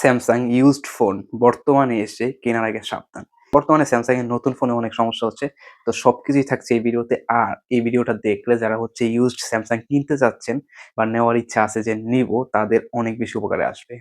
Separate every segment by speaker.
Speaker 1: Samsung used phone বর্তমানে এসে কেনার আগে সাবধান। বর্তমানে স্যামসাং এর নতুন ফোনে অনেক সমস্যা হচ্ছে তো সবকিছুই থাকছে এই ভিডিওতে আর এই ভিডিওটা দেখলে যারা হচ্ছে ইউজড স্যামসাং কিনতে চাচ্ছেন বা নেওয়ার ইচ্ছা আছে যে নিব তাদের অনেক বেশি উপকারে আসবে।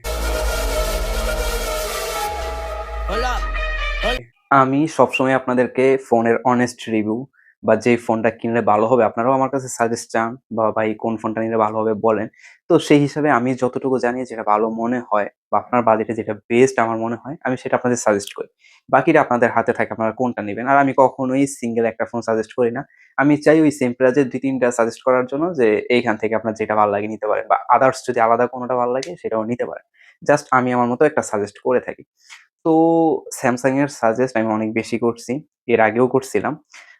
Speaker 1: আমি সবসময় আপনাদেরকে ফোনের অনেস্ট রিভিউ বা যে ফোনটা কিনলে ভালো হবে, আপনারাও আমার কাছে সাজেস্ট চান বা ভাই কোন ফোনটা নিলে ভালো হবে বলেন। তো সেই হিসাবে আমি যতটুকু জানি যেটা ভালো মনে হয় বা আপনার বাজেটে যেটা বেস্ট আমার মনে হয়, আমি সেটা আপনাদের সাজেস্ট করি। বাকিটা আপনাদের হাতে থাকে, আপনারা কোনটা নেবেন? আর আমি কখনোই সিঙ্গেল একটা ফোন সাজেস্ট করি না। আমি চাই ওই সেম প্রাইজে দুই, তিনটা সাজেস্ট করার জন্য যে এইখান থেকে আপনার যেটা ভালো লাগে নিতে পারেন বা আদার্স যদি আলাদা কোনোটা ভালো লাগে সেটাও নিতে পারেন। জাস্ট আমি আমার মতো একটা সাজেস্ট করে থাকি। তো স্যামসাং এর সাজেস্ট আমি অনেক বেশি করছি। এর আগেও করছিলাম।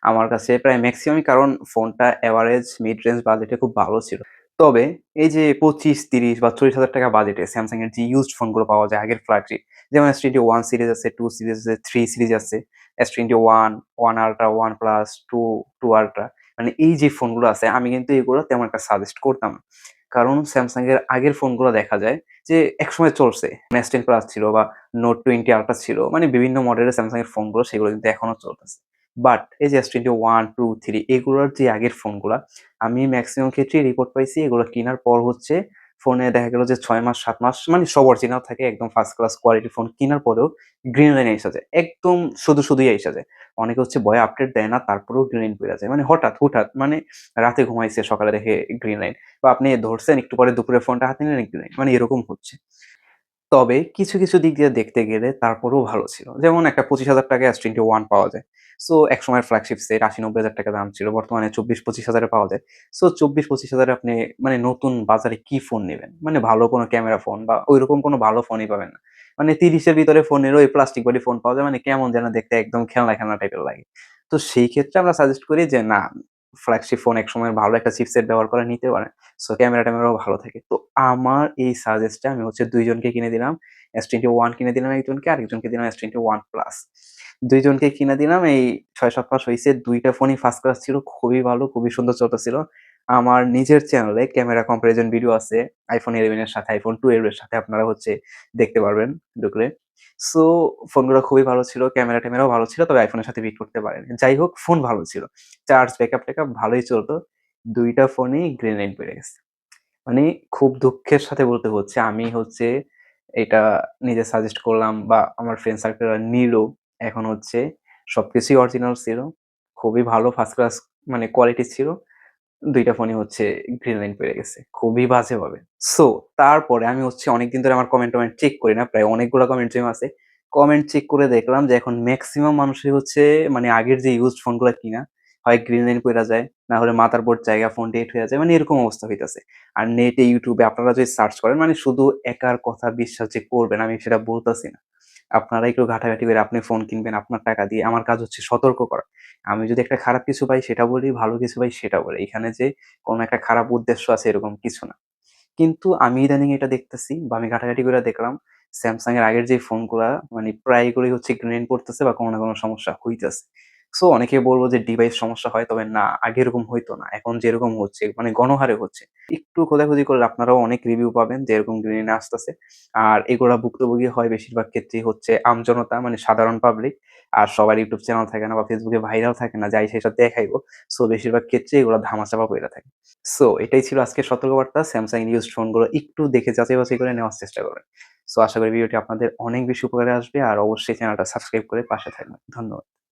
Speaker 1: আমার কাছে প্রায় মেক্সিমামই কারণ ফোনটা এভারেজ মিড রেঞ্জ বাজেটে খুব ভালো ছিল। তবে এই যে ২৫, ৩০ বা ৪০,০০০ টাকা বাজেটে স্যামসাং এর যে ইউজড ফোনগুলো পাওয়া যায় আগের ফ্ল্যাগশিপ যেমন S21 সিরিজ আছে, টু সিরিজ আছে, থ্রি সিরিজ আছে, S21, 1 আল্ট্রা, 1 প্লাস, 2, 2 আল্ট্রা মানে এই যে ফোনগুলো আছে আমি কিন্তু এগুলো তেমন একটা সাজেস্ট করতাম কারণ স্যামসাং এর আগের ফোনগুলো দেখা যায় যে একসময় চলছে। S10 প্লাস ছিল বা নোট 20 আল্ট্রা ছিল। মানে বিভিন্ন মডেলের স্যামসাং এর ফোনগুলো সেগুলো কিন্তু এখনও চলতেছে। বাট এই যে S21, 2, 3 এগুলোর যে আগের ফোনগুলা আমি ম্যাক্সিমাম ক্ষেত্রেই রিপোর্ট পাইছি এগুলো কেনার পর হচ্ছে ফোনে দেখা গেল যে ছয় মাস সাত মাস মানে সব অরিজিনাল থাকে একদম ফার্স্ট ক্লাস কোয়ালিটি ফোন কেনার পরেও গ্রিন লাইন আইসা যায়। একদম শুধু, শুধুই আইসা যায়। অনেকে হচ্ছে ভয়ে আপডেট দেয় না তারপরেও গ্রিন লাইন পইড়া যায়। মানে হঠাৎ, হুটহাট মানে রাতে ঘুমাইছে সকালে দেখে গ্রিন লাইন বা আপনি ধরছেন একটু পরে দুপুরে ফোনটা হাতে নিলেন গ্রিন লাইন মানে এরকম হচ্ছে। তবে কিছু, কিছু দিক দিয়ে দেখতে গেলে তারপরেও ভালো ছিল। যেমন একটা ৳২৫,০০০ টাকায় S21 পাওয়া যায়। সো একসময়ের ফ্ল্যাগশিপ সেট আশি নব্বই হাজার টাকা দাম ছিল। বর্তমানে চব্বিশ পঁচিশ হাজারে পাওয়া যায়। সো চব্বিশ পঁচিশ হাজারে আপনি মানে নতুন বাজারে কি ফোন নেবেন মানে ভালো কোনো ক্যামেরা ফোন বা ঐরকম কোনো ভালো ফোনই পাবেন না। মানে ৩০ এর ভিতরে ফোনেরও ওই প্লাস্টিক বডি ফোন পাওয়া যায় মানে কেমন যেন দেখতে একদম খেলনা, খেলনা টাইপের লাগে। তো সেই ক্ষেত্রে আমরা সাজেস্ট করি যে না ফ্ল্যাগশিপ ফোন এক সময় ভালো একটা চিপসেট ব্যবহার করে নিতে পারেন। সো ক্যামেরা-ট্যামেরাও ভালো থাকে। তো আমার এই সাজেস্টটা আমি হচ্ছে দুইজনকে কিনে দিলাম। S21 কিনে দিলাম একজনকে, আর আরেকজনকে দিলাম S21 প্লাস। দুইজনকে কিনে দিলাম এই ৬-৭ মাস হয়েছে দুইটা ফোনই ফার্স্ট ক্লাস ছিল। খুবই ভালো, খুবই সুন্দর চলতেছিল। আমার নিজের চ্যানেলে ক্যামেরা কম্পারিজন ভিডিও আছে। আইফোন 11 এর সাথে আইফোন 12 এর সাথে আপনারা হচ্ছে দেখতে পারবেন ঢুকলে। সো ফোনগুলো খুবই ভালো ছিল। ক্যামেরা-ট্যামেরাও ভালো ছিল। তবে আইফোনের সাথে বিট করতে পারেনি। যাই হোক ফোন ভালো ছিল। চার্জ ব্যাকআপ-ট্যাকআপ ভালোই চলতো। ২ টা ফোনই গ্রিন লাইন পইড়া গেছে। মানে খুব দুঃখের সাথে বলতে হচ্ছে, আমি হচ্ছে এটা নিজে সাজেস্ট করলাম বা আমার ফ্রেন্ড সার্কেলরা নিলো। এখন হচ্ছে সবকিছুই অরিজিনাল ছিল। খুবই ভালো ফার্স্ট ক্লাস মানে কোয়ালিটি ছিল। ২ টা ফোনই হচ্ছে গ্রিন লাইন পইড়া গেছে। খুবই বাজেভাবে। সো তারপরে আমি হচ্ছে অনেকদিন ধরে আমার কমেন্ট-টমেন্ট চেক করি না। প্রায় অনেকগুলা কমেন্ট জমা আছে। কমেন্ট চেক করে দেখলাম যে এখন ম্যাক্সিমাম মানুষের হচ্ছে মানে আগের যে ইউজড ফোনগুলা কিনা হয় গ্রিন লাইন পইড়া যায়, না হলে মাথার বোর্ড জায়গা ফোন ডেট হয়ে যায়। মানে এরকম অবস্থা হইতাছে। আর নেটে ইউটিউবে আপনারা যদি সার্চ করেন মানে শুধু একার কথা বিশ্বাস যে করবেন আমি সেটা বলতাছি না। আপনারা একটু ঘাটাঘাটি করে আপনি ফোন কিনবেন আপনার টাকা দিয়ে। আমার কাজ হচ্ছে সতর্ক করা। আমি যদি একটা খারাপ কিছু পাই সেটা বলি, ভালো কিছু পাই সেটা বলি। এখানে যে কোনো একটা খারাপ উদ্দেশ্য আছে এরকম কিছু না। কিন্তু আমি ইদানিং এটা দেখতেছি বা আমি ঘাটাঘাটি করে দেখলাম স্যামসাং এর আগের যে ফোনগুলা মানে প্রায় করে হচ্ছে গ্রেন পড়তেছে বা কোনো না কোনো সমস্যা হইতাছে। সো অনেকে বলব যে ডিভাইস সমস্যা হয়, তবে না, আগে এরকম হইতো না। এখন যেরকম হচ্ছে মানে গণহারে হচ্ছে। একটু খোঁজাখুঁজি করলে আপনারাও অনেক রিভিউ পাবেন যে এরকম গ্রিন আসতেছে। আর এগুলা ভুক্তভোগী হয় বেশিরভাগ ক্ষেত্রেই হচ্ছে আমজনতা মানে সাধারণ পাবলিক। আর সবার ইউটিউব চ্যানেল থাকে না বা ফেসবুকে ভাইরাল থাকে না, যাই সেসব দেখাইবো। সো বেশিরভাগ ক্ষেত্রেই এগুলো ধামাচাপা পইড়া থাকে। সো এটাই ছিল আজকের সতর্কবার্তা। স্যামসাং এর ইউজড ফোনগুলো একটু দেখে যাচাই-বাছাই করে নেওয়ার চেষ্টা করবেন। সো আশা করি ভিডিওটি আপনাদের অনেক বেশি উপকারে আসবে আর অবশ্যই চ্যানেলটা সাবস্ক্রাইব করে পাশে থাকবেন। ধন্যবাদ।